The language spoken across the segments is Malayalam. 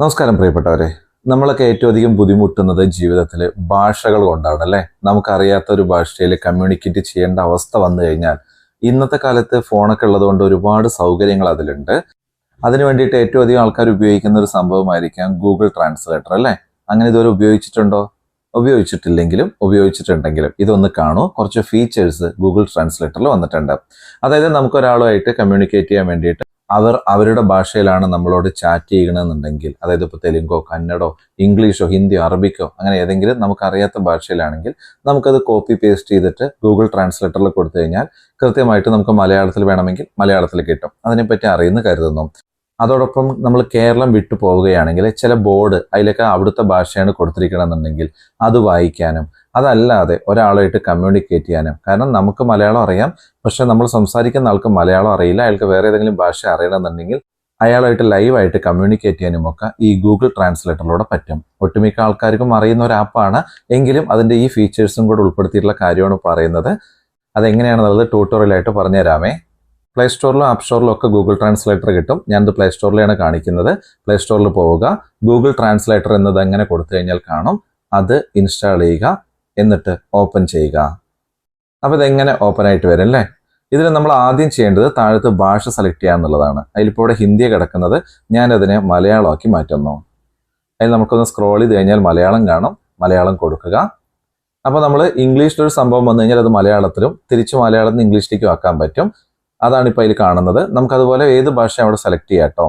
നമസ്കാരം പ്രിയപ്പെട്ടവരെ. നമ്മളൊക്കെ ഏറ്റവും അധികം ബുദ്ധിമുട്ടുന്നത് ജീവിതത്തിൽ ഭാഷകൾ കൊണ്ടാണ് അല്ലേ നമുക്കറിയാത്ത ഒരു ഭാഷയിൽ കമ്മ്യൂണിക്കേറ്റ് ചെയ്യേണ്ട അവസ്ഥ വന്നു കഴിഞ്ഞാൽ ഇന്നത്തെ കാലത്ത് ഫോണൊക്കെ ഉള്ളതുകൊണ്ട് ഒരുപാട് സൗകര്യങ്ങൾ അതിലുണ്ട്. അതിനു വേണ്ടിയിട്ട് ഏറ്റവും അധികം ആൾക്കാർ ഉപയോഗിക്കുന്ന ഒരു സംഭവമായിരിക്കാം ഗൂഗിൾ ട്രാൻസ്ലേറ്റർ അല്ലേ? അങ്ങനെ ഇതുവരെ ഉപയോഗിച്ചിട്ടുണ്ടോ? ഉപയോഗിച്ചിട്ടില്ലെങ്കിലും ഉപയോഗിച്ചിട്ടുണ്ടെങ്കിലും ഇതൊന്ന് കാണൂ. കുറച്ച് ഫീച്ചേഴ്സ് ഗൂഗിൾ ട്രാൻസ്ലേറ്ററിൽ വന്നിട്ടുണ്ട്. അതായത് നമുക്ക് ഒരാളുമായിട്ട് കമ്മ്യൂണിക്കേറ്റ് ചെയ്യാൻ വേണ്ടിയിട്ട് അവർ അവരുടെ ഭാഷയിലാണ് നമ്മളോട് ചാറ്റ് ചെയ്യണമെന്നുണ്ടെങ്കിൽ അതായത് ഇപ്പോൾ തെലുങ്കോ കന്നഡോ ഇംഗ്ലീഷോ ഹിന്ദിയോ അറബിക്കോ അങ്ങനെ ഏതെങ്കിലും നമുക്കറിയാത്ത ഭാഷയിലാണെങ്കിൽ നമുക്കത് കോപ്പി പേസ്റ്റ് ചെയ്തിട്ട് ഗൂഗിൾ ട്രാൻസ്ലേറ്ററിൽ കൊടുത്തു കഴിഞ്ഞാൽ കൃത്യമായിട്ട് നമുക്ക് മലയാളത്തിൽ വേണമെങ്കിൽ മലയാളത്തിൽ കിട്ടും. അതിനെപ്പറ്റി അറിയുന്നു കരുതുന്നു. അതോടൊപ്പം നമ്മൾ കേരളം വിട്ടു പോവുകയാണെങ്കിൽ ചില ബോർഡ് അതിലൊക്കെ അവിടുത്തെ ഭാഷയാണ് കൊടുത്തിരിക്കണമെന്നുണ്ടെങ്കിൽ അത് വായിക്കാനും അതല്ലാതെ ഒരാളായിട്ട് കമ്മ്യൂണിക്കേറ്റ് ചെയ്യാനും. കാരണം നമുക്ക് മലയാളം അറിയാം പക്ഷെ നമ്മൾ സംസാരിക്കുന്ന ആൾക്ക് മലയാളം അറിയില്ല അയാൾക്ക് വേറെ ഏതെങ്കിലും ഭാഷ അറിയണമെന്നുണ്ടെങ്കിൽ അയാളായിട്ട് ലൈവായിട്ട് കമ്മ്യൂണിക്കേറ്റ് ചെയ്യാനും ഒക്കെ ഈ ഗൂഗിൾ ട്രാൻസ്ലേറ്ററിലൂടെ പറ്റും. ഒട്ടുമിക്ക ആൾക്കാർക്കും അറിയുന്ന ഒരു ആപ്പാണ് എങ്കിലും അതിന്റെ ഈ ഫീച്ചേഴ്സും കൂടെ ഉൾപ്പെടുത്തിയിട്ടുള്ള കാര്യമാണ് പറയുന്നത്. അതെങ്ങനെയാണെന്നുള്ളത് ട്യൂട്ടോറിയലായിട്ട് പറഞ്ഞുതരാമേ. പ്ലേ സ്റ്റോറിലും ആപ്പ് സ്റ്റോറിലും ഒക്കെ ഗൂഗിൾ ട്രാൻസ്ലേറ്റർ കിട്ടും. ഞാനത് പ്ലേ സ്റ്റോറിലാണ് കാണിക്കുന്നത്. പ്ലേ സ്റ്റോറിൽ പോവുക. ഗൂഗിൾ ട്രാൻസ്ലേറ്റർ എന്നത് എങ്ങനെ കൊടുത്തു കഴിഞ്ഞാൽ കാണും. അത് ഇൻസ്റ്റാൾ ചെയ്യുക. എന്നിട്ട് ഓപ്പൺ ചെയ്യുക. അപ്പോൾ ഇതെങ്ങനെ ഓപ്പൺ ആയിട്ട് വരും അല്ലേ? ഇതിൽ നമ്മൾ ആദ്യം ചെയ്യേണ്ടത് താഴത്ത് ഭാഷ സെലക്ട് ചെയ്യുക എന്നുള്ളതാണ്. അതിലിപ്പോൾ ഇവിടെ ഹിന്ദി കിടക്കുന്നത്. ഞാനതിനെ മലയാളമാക്കി മാറ്റുന്നു. അതിൽ നമുക്കൊന്ന് സ്ക്രോൾ ചെയ്ത് കഴിഞ്ഞാൽ മലയാളം കാണും. മലയാളം കൊടുക്കുക. അപ്പോൾ നമ്മൾ ഇംഗ്ലീഷിലൊരു സംഭവം വന്നു കഴിഞ്ഞാൽ അത് മലയാളത്തിലും തിരിച്ച് മലയാളത്തിൽ നിന്ന് ഇംഗ്ലീഷിലേക്കും ആക്കാൻ പറ്റും. അതാണ് ഇപ്പോൾ അതിൽ കാണുന്നത്. നമുക്കതുപോലെ ഏത് ഭാഷ അവിടെ സെലക്ട് ചെയ്യാം കേട്ടോ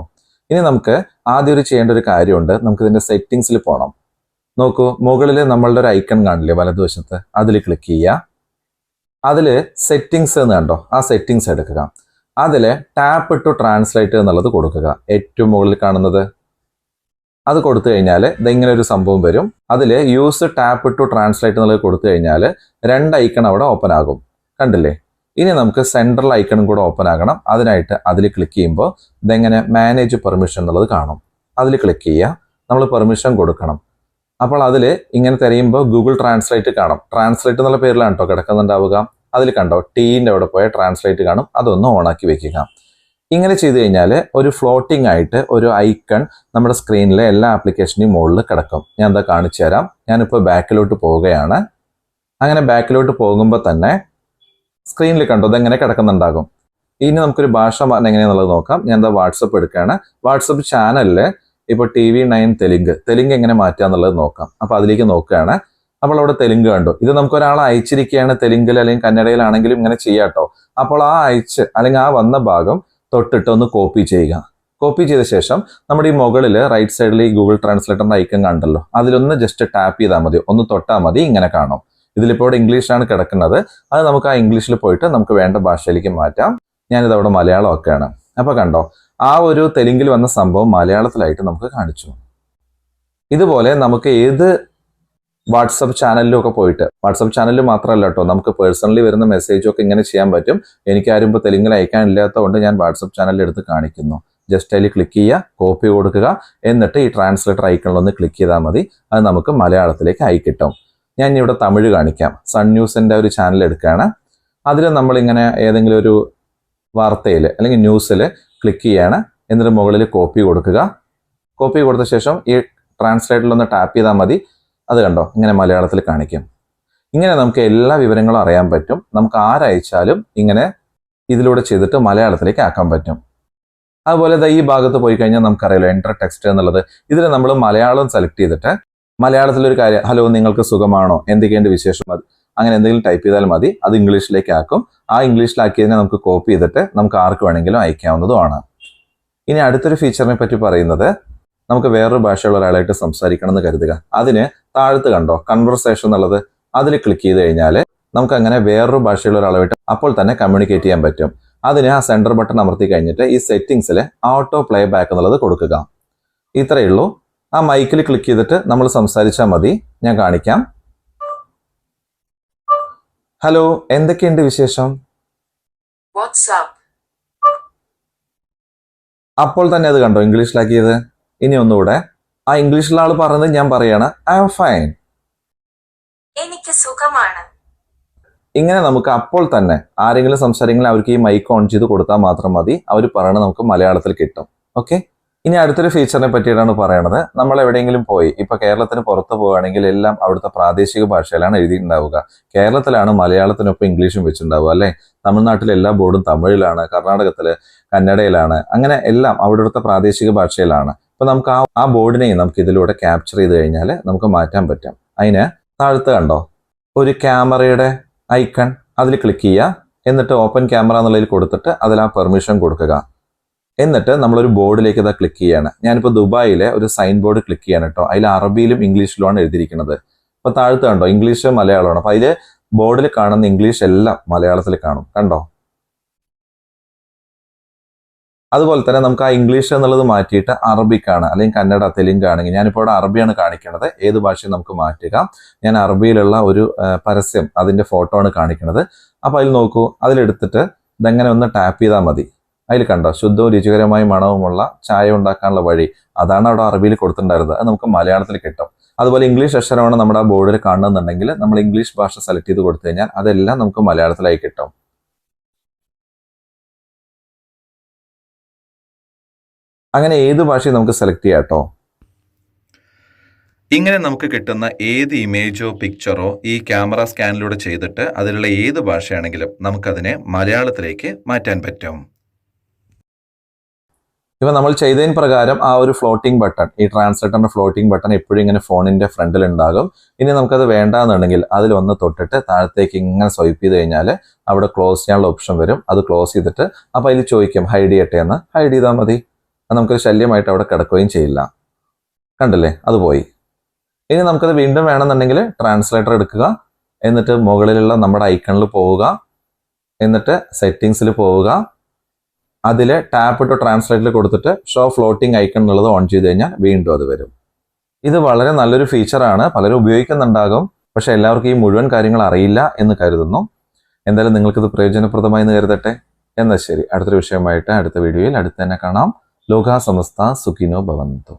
ഇനി നമുക്ക് ആദ്യം ഒരു ചെയ്യേണ്ട ഒരു കാര്യമുണ്ട്. നമുക്ക് ഇതിന്റെ സെറ്റിങ്സിൽ പോകണം നോക്കൂ മുകളിൽ നമ്മളുടെ ഒരു ഐക്കൺ കാണില്ലേ വലതുവശത്ത്? അതിൽ ക്ലിക്ക് ചെയ്യുക അതിൽ സെറ്റിങ്സ് എന്ന് കണ്ടോ? ആ സെറ്റിങ്സ് എടുക്കുക. അതിൽ ടാപ്പ് ടു ട്രാൻസ്ലേറ്റ് എന്നുള്ളത് കൊടുക്കുക. ഏറ്റവും മുകളിൽ കാണുന്നത്. അത് കൊടുത്തു കഴിഞ്ഞാൽ ഇതെങ്ങനെ ഒരു സംഭവം വരും. അതിൽ യൂസ് ടാപ്പ് ടു ട്രാൻസ്ലേറ്റ് എന്നുള്ളത് കൊടുത്തു കഴിഞ്ഞാൽ രണ്ട് ഐക്കൺ അവിടെ ഓപ്പൺ ആകും. കണ്ടില്ലേ? ഇനി നമുക്ക് സെൻട്രൽ ഐക്കണും കൂടെ ഓപ്പൺ ആകണം. അതിനായിട്ട് അതിൽ ക്ലിക്ക് ചെയ്യുമ്പോൾ ഇതെങ്ങനെ മാനേജ് പെർമിഷൻ എന്നുള്ളത് കാണും. അതിൽ ക്ലിക്ക് ചെയ്യുക. നമ്മൾ പെർമിഷൻ കൊടുക്കണം. അപ്പോൾ അതിൽ ഇങ്ങനെ തിരയുമ്പോൾ ഗൂഗിൾ ട്രാൻസ്ലേറ്റ് കാണും. ട്രാൻസ്ലേറ്റ് എന്നുള്ള പേരിലാണ് കേട്ടോ കിടക്കുന്നുണ്ടാവുക. അതിൽ കണ്ടോ ടീന്റെ അവിടെ പോയ ട്രാൻസ്ലേറ്റ് കാണും. അതൊന്ന് ഓണാക്കി വെക്കുക. ഇങ്ങനെ ചെയ്തു കഴിഞ്ഞാൽ ഒരു ഫ്ലോട്ടിംഗ് ആയിട്ട് ഒരു ഐക്കൺ നമ്മുടെ സ്ക്രീനിലെ എല്ലാ ആപ്ലിക്കേഷന്റെയും മുകളിൽ കിടക്കും. ഞാൻ എന്താ കാണിച്ചു തരാം. ഞാനിപ്പോൾ ബാക്കിലോട്ട് പോവുകയാണ്. അങ്ങനെ ബാക്കിലോട്ട് പോകുമ്പോൾ തന്നെ സ്ക്രീനിൽ കണ്ടോ? അതെങ്ങനെ കിടക്കുന്നുണ്ടാകും? ഇനി നമുക്കൊരു ഭാഷ എങ്ങനെയാണെന്നുള്ളത് നോക്കാം. ഞാൻ എന്താ വാട്സപ്പ് എടുക്കുകയാണ്. വാട്സപ്പ് ചാനലിൽ ഇപ്പൊ T V nine Telugu. Telugu എങ്ങനെ മാറ്റുക എന്നുള്ളത് നോക്കാം. അപ്പോൾ അതിലേക്ക് നോക്കുകയാണ്. അപ്പോൾ അവിടെ തെലുങ്ക് കണ്ടു. ഇത് നമുക്ക് ഒരാൾ അയച്ചിരിക്കുകയാണ് തെലുങ്കിൽ അല്ലെങ്കിൽ കന്നഡയിലാണെങ്കിലും ഇങ്ങനെ ചെയ്യാട്ടോ അപ്പോൾ ആ അയച്ച് അല്ലെങ്കിൽ ആ വന്ന ഭാഗം തൊട്ടിട്ട് ഒന്ന് കോപ്പി ചെയ്യുക. കോപ്പി ചെയ്ത ശേഷം നമ്മുടെ ഈ മുകളിൽ റൈറ്റ് സൈഡിൽ ഈ ഗൂഗിൾ ട്രാൻസ്ലേറ്ററിന്റെ ഐക്കൺ കണ്ടല്ലോ. അതിലൊന്ന് ജസ്റ്റ് ടാപ്പ് ചെയ്താൽ മതി. ഒന്ന് തൊട്ടാൽ മതി. ഇങ്ങനെ കാണും. ഇതിലിപ്പോൾ ഇവിടെ ഇംഗ്ലീഷാണ് കിടക്കുന്നത്. അത് നമുക്ക് ആ ഇംഗ്ലീഷിൽ പോയിട്ട് നമുക്ക് വേണ്ട ഭാഷയിലേക്ക് മാറ്റാം. ഞാനിത് അവിടെ മലയാളം ഒക്കെയാണ് അപ്പൊ കണ്ടോ ആ ഒരു തെലുങ്കിൽ വന്ന സംഭവം മലയാളത്തിലായിട്ട് നമുക്ക് കാണിച്ചു. ഇതുപോലെ നമുക്ക് ഏത് വാട്സപ്പ് ചാനലിലും ഒക്കെ പോയിട്ട് വാട്സപ്പ് ചാനലിൽ മാത്രമല്ല കേട്ടോ നമുക്ക് പേഴ്സണലി വരുന്ന മെസ്സേജും ഒക്കെ ഇങ്ങനെ ചെയ്യാൻ പറ്റും. എനിക്ക് ആരും ഇപ്പോൾ തെലുങ്കിൽ അയക്കാനില്ലാത്തതുകൊണ്ട് ഞാൻ വാട്സപ്പ് ചാനലിൽ എടുത്ത് കാണിക്കുന്നു. ജസ്റ്റ് അതിൽ ക്ലിക്ക് ചെയ്യുക കോപ്പി കൊടുക്കുക എന്നിട്ട് ഈ ട്രാൻസ്ലേറ്റർ ഐക്കണിലൊന്ന് ക്ലിക്ക് ചെയ്താൽ മതി. അത് നമുക്ക് മലയാളത്തിലേക്ക് അയക്കി കിട്ടും ഞാൻ ഇവിടെ തമിഴ് കാണിക്കാം. സൺ ന്യൂസിന്റെ ഒരു ചാനൽ എടുക്കുകയാണ്. അതിൽ നമ്മളിങ്ങനെ ഏതെങ്കിലും ഒരു വാർത്തയിൽ അല്ലെങ്കിൽ ന്യൂസിൽ ക്ലിക്ക് ചെയ്യാണ്. എന്നിട്ട് മുകളിൽ കോപ്പി കൊടുക്കുക. കോപ്പി കൊടുത്ത ശേഷം ഈ ട്രാൻസ്ലേറ്ററിൽ ഒന്ന് ടാപ്പ് ചെയ്താൽ മതി. അത് കണ്ടോ? ഇങ്ങനെ മലയാളത്തിൽ കാണിക്കും. ഇങ്ങനെ നമുക്ക് എല്ലാ വിവരങ്ങളും അറിയാൻ പറ്റും. നമുക്ക് ആരയച്ചാലും ഇങ്ങനെ ഇതിലൂടെ ചെയ്തിട്ട് മലയാളത്തിലേക്ക് ആക്കാൻ പറ്റും. അതുപോലെ ഈ ഭാഗത്ത് പോയി കഴിഞ്ഞാൽ നമുക്കറിയാലോ എന്റർ ടെക്സ്റ്റ് എന്നുള്ളത്. ഇതിൽ നമ്മൾ മലയാളം സെലക്ട് ചെയ്തിട്ട് മലയാളത്തിലൊരു കാര്യം ഹലോ നിങ്ങൾക്ക് സുഖമാണോ? എന്തൊക്കെയുണ്ട് വിശേഷം? മതി അങ്ങനെ എന്തെങ്കിലും ടൈപ്പ് ചെയ്താൽ മതി. അത് ഇംഗ്ലീഷിലേക്ക് ആക്കും ആ ഇംഗ്ലീഷിലാക്കിയതിനെ നമുക്ക് കോപ്പി ചെയ്തിട്ട് നമുക്ക് ആർക്ക് വേണമെങ്കിലും അയക്കാവുന്നതുമാണ്. ഇനി അടുത്തൊരു ഫീച്ചറിനെ പറ്റി പറയുന്നത് നമുക്ക് വേറൊരു ഭാഷയുള്ള ഒരാളായിട്ട് സംസാരിക്കണം എന്ന് കരുതുക. അതിന് താഴത്ത് കണ്ടോ? കൺവെർസേഷൻ എന്നുള്ളത്. അതിൽ ക്ലിക്ക് ചെയ്ത് കഴിഞ്ഞാൽ നമുക്ക് അങ്ങനെ വേറൊരു ഭാഷയുള്ള ഒരാളായിട്ട് അപ്പോൾ തന്നെ കമ്മ്യൂണിക്കേറ്റ് ചെയ്യാൻ പറ്റും. അതിന് ആ സെന്റർ ബട്ടൺ അമർത്തി കഴിഞ്ഞിട്ട് ഈ സെറ്റിങ്സിൽ ഓട്ടോ പ്ലേ ബാക്ക് എന്നുള്ളത് കൊടുക്കുക. ഇത്രയേ ഉള്ളൂ. ആ മൈക്കിൽ ക്ലിക്ക് ചെയ്തിട്ട് നമ്മൾ സംസാരിച്ചാൽ മതി. ഞാൻ കാണിക്കാം. ഹലോ എന്തൊക്കെയുണ്ട് വിശേഷം? അപ്പോൾ തന്നെ അത് കണ്ടോ ഇംഗ്ലീഷിലാക്കിയത് ഇനി ഒന്നുകൂടെ. ആ ഇംഗ്ലീഷിലെ ആൾ പറയുന്നത് ഞാൻ പറയാണ് ഐ എം ഫൈൻ എനിക്ക് സുഖമാണ്. ഇങ്ങനെ നമുക്ക് അപ്പോൾ തന്നെ ആരെങ്കിലും സംസാരിക്കണമെങ്കിൽ അവർക്ക് ഈ മൈക്ക് ഓൺ ചെയ്ത് കൊടുത്താൽ മാത്രം മതി. അവർ പറയണത് നമുക്ക് മലയാളത്തിൽ കിട്ടും. ഓക്കെ ഇനി അടുത്തൊരു ഫീച്ചറിനെ പറ്റിയിട്ടാണ് പറയണത്. നമ്മൾ എവിടെയെങ്കിലും പോയി ഇപ്പൊ കേരളത്തിന് പുറത്ത് പോവുകയാണെങ്കിൽ എല്ലാം അവിടുത്തെ പ്രാദേശിക ഭാഷയിലാണ് എഴുതിയിട്ടുണ്ടാവുക. കേരളത്തിലാണ് മലയാളത്തിനൊപ്പം ഇംഗ്ലീഷും വെച്ചിട്ടുണ്ടാവുക അല്ലെ? തമിഴ്നാട്ടിലെ എല്ലാ ബോർഡും തമിഴിലാണ് കർണാടകത്തിൽ കന്നഡയിലാണ് അങ്ങനെ എല്ലാം അവിടുത്തെ പ്രാദേശിക ഭാഷയിലാണ്. അപ്പൊ നമുക്ക് ആ ആ ബോർഡിനെയും നമുക്ക് ഇതിലൂടെ ക്യാപ്ചർ ചെയ്ത് കഴിഞ്ഞാൽ നമുക്ക് മാറ്റാൻ പറ്റും. അതിന് താഴത്ത് കണ്ടോ? ഒരു ക്യാമറയുടെ ഐക്കൺ അതിൽ ക്ലിക്ക് ചെയ്യുക. എന്നിട്ട് ഓപ്പൺ ക്യാമറ എന്നുള്ളതിൽ കൊടുത്തിട്ട് അതിൽ ആ പെർമിഷൻ കൊടുക്കുക. എന്നിട്ട് നമ്മളൊരു ബോർഡിലേക്ക് ഇതാ ക്ലിക്ക് ചെയ്യാണ്. ഞാനിപ്പോൾ ദുബായിലെ ഒരു സൈൻ ബോർഡ് ക്ലിക്ക് ചെയ്യാണ് കേട്ടോ അതിൽ അറബിയിലും ഇംഗ്ലീഷിലുമാണ് എഴുതിയിരിക്കുന്നത്. അപ്പോൾ താഴത്ത് കണ്ടോ? ഇംഗ്ലീഷ് മലയാളമാണ്. അപ്പോൾ അതിൽ ബോർഡിൽ കാണുന്ന ഇംഗ്ലീഷ് എല്ലാം മലയാളത്തിൽ കാണും. കണ്ടോ? അതുപോലെ തന്നെ നമുക്ക് ആ ഇംഗ്ലീഷ് എന്നുള്ളത് മാറ്റിയിട്ട് അറബിക്കാണ് അല്ലെങ്കിൽ കന്നഡ തെലുങ്ക് ആണെങ്കിൽ ഞാനിപ്പോൾ ഇവിടെ അറബിയാണ് കാണിക്കുന്നത് ഏത് ഭാഷയും നമുക്ക് മാറ്റുക. ഞാൻ അറബിയിലുള്ള ഒരു പരസ്യം അതിന്റെ ഫോട്ടോ ആണ് കാണിക്കുന്നത് അപ്പോൾ അതിൽ നോക്കൂ. അതിലെടുത്തിട്ട് ഇതെങ്ങനെ ഒന്ന് ടാപ്പ് ചെയ്താൽ മതി. അതിൽ കണ്ടോ ശുദ്ധവും രുചികരമായ മണവുമുള്ള ചായ ഉണ്ടാക്കാനുള്ള വഴി. അതാണ് അവിടെ അറബിയിൽ കൊടുത്തിട്ടുണ്ടായിരുന്നത്. അത് നമുക്ക് മലയാളത്തിൽ കിട്ടും. അതുപോലെ ഇംഗ്ലീഷ് അക്ഷരമാണ് നമ്മുടെ ബോർഡിൽ കാണുന്നുണ്ടെങ്കിൽ നമ്മൾ ഇംഗ്ലീഷ് ഭാഷ സെലക്ട് ചെയ്ത് കൊടുത്തു കഴിഞ്ഞാൽ അതെല്ലാം നമുക്ക് മലയാളത്തിലായി കിട്ടും. അങ്ങനെ ഏത് ഭാഷയും നമുക്ക് സെലക്ട് ചെയ്യാം കേട്ടോ. ഇങ്ങനെ നമുക്ക് കിട്ടുന്ന ഏത് ഇമേജോ പിക്ചറോ ഈ ക്യാമറ സ്കാനിലൂടെ ചെയ്തിട്ട് അതിലുള്ള ഏത് ഭാഷയാണെങ്കിലും നമുക്കതിനെ മലയാളത്തിലേക്ക് മാറ്റാൻ പറ്റും. ഇപ്പൊ നമ്മൾ ചെയ്തതിന് പ്രകാരം ആ ഒരു ഫ്ലോട്ടിംഗ് ബട്ടൺ ഈ ട്രാൻസ്ലേറ്ററിന്റെ ഫ്ലോട്ടിംഗ് ബട്ടൺ എപ്പോഴും ഇങ്ങനെ ഫോണിന്റെ ഫ്രണ്ടിൽ ഉണ്ടാകും. ഇനി നമുക്കത് വേണ്ടാന്നുണ്ടെങ്കിൽ അതിലൊന്ന് തൊട്ടിട്ട് താഴത്തേക്ക് ഇങ്ങനെ സ്വൈപ്പ് ചെയ്ത് കഴിഞ്ഞാൽ അവിടെ ക്ലോസ് ചെയ്യാനുള്ള ഓപ്ഷൻ വരും. അത് ക്ലോസ് ചെയ്തിട്ട് അപ്പോൾ അതിൽ ചോദിക്കും ഹൈഡ് ചെയ്യട്ടെ? എന്ന്. ഹൈഡ് ചെയ്താൽ മതി. അത് നമുക്കൊരു ശല്യമായിട്ട് അവിടെ കിടക്കുകയും ചെയ്യില്ല. കണ്ടല്ലേ? അത് പോയി. ഇനി നമുക്കത് വീണ്ടും വേണമെന്നുണ്ടെങ്കിൽ ട്രാൻസ്ലേറ്റർ എടുക്കുക. എന്നിട്ട് മുകളിലുള്ള നമ്മുടെ ഐക്കണിൽ പോവുക. എന്നിട്ട് സെറ്റിങ്സിൽ പോവുക. അതിൽ ടാപ്പ് ടു ട്രാൻസ്ലേറ്റിൽ കൊടുത്തിട്ട് ഷോ ഫ്ലോട്ടിംഗ് ഐക്കൺ എന്നുള്ളത് ഓൺ ചെയ്ത് കഴിഞ്ഞാൽ വീണ്ടും അത് വരും. ഇത് വളരെ നല്ലൊരു ഫീച്ചറാണ് പലരും ഉപയോഗിക്കുന്നുണ്ടാകും. പക്ഷെ എല്ലാവർക്കും ഈ മുഴുവൻ കാര്യങ്ങൾ അറിയില്ല എന്ന് കരുതുന്നു. എന്തായാലും നിങ്ങൾക്കിത് പ്രയോജനപ്രദമായി എന്ന് കരുതട്ടെ. എന്നാൽ ശരി. അടുത്തൊരു വിഷയമായിട്ട് അടുത്ത വീഡിയോയിൽ അടുത്ത് തന്നെ കാണാം. ലോകാ സമസ്ത സുഖിനോ ഭവന്തു.